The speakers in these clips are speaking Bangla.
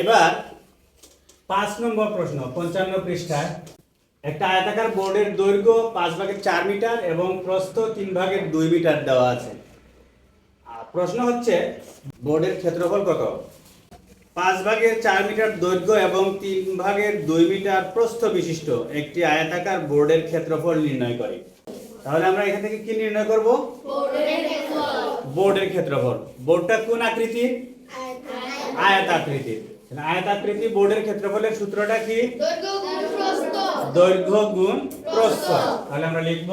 এবার পাঁচ নম্বর প্রশ্ন পঞ্চান্ন পৃষ্ঠায় একটা আয়তাকার বোর্ডের দৈর্ঘ্য পাঁচ ভাগের চার মিটার এবং প্রস্থ তিন ভাগের দুই মিটার দেওয়া আছে। প্রশ্ন হচ্ছে বোর্ডের ক্ষেত্রফল কত? পাঁচ ভাগের চার মিটার দৈর্ঘ্য এবং তিন ভাগের দুই মিটার প্রস্থ বিশিষ্ট একটি আয়তাকার বোর্ডের ক্ষেত্রফল নির্ণয় করে। তাহলে আমরা এখান থেকে কি নির্ণয় করব? বোর্ডের ক্ষেত্রফল। বোর্ডটা কোন আকৃতির? আয়তাকৃতির। আয়তাকৃতি বোর্ডের ক্ষেত্রফলের সূত্রটা কি? দৈর্ঘ্য গুণ প্রস্থ। তাহলে আমরা লিখব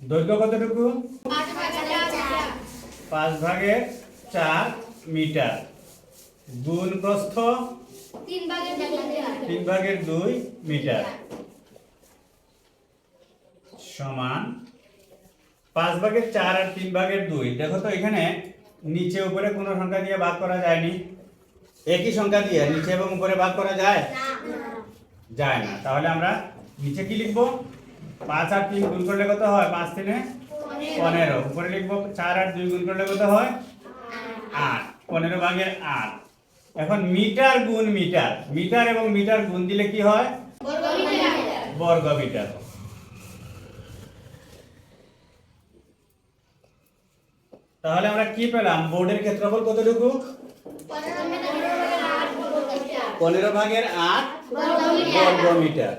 দৈর্ঘ্য কতটুকু? পাঁচ ভাগের চার মিটার। গুণ প্রস্থ? তিন ভাগের দুই মিটার। সমান পাঁচ ভাগের চার আর তিন ভাগের দুই। দেখো তো এখানে নিচে উপরে কোনো সংখ্যা দিয়ে ভাগ করা যায়নি। একই সংখ্যা দিয়ে নিচে এবং উপরে ভাগ করা যায়? যায় না। তাহলে আমরা নিচে কি লিখব? পাঁচ আর তিন গুণ করলে কত হয়? পাঁচ তিনে পনেরো। উপরে লিখব চার আর দুই গুণ করলে কত হয়? আট। পনেরো ভাগের আট। এখন মিটার গুণ মিটার। মিটার এবং মিটার গুণ দিলে কি হয়? বর্গ মিটার তাহলে আমরা কি পেলাম? বোর্ডের ক্ষেত্রফল কতটুকু? পনেরো ভাগের আট বর্গ মিটার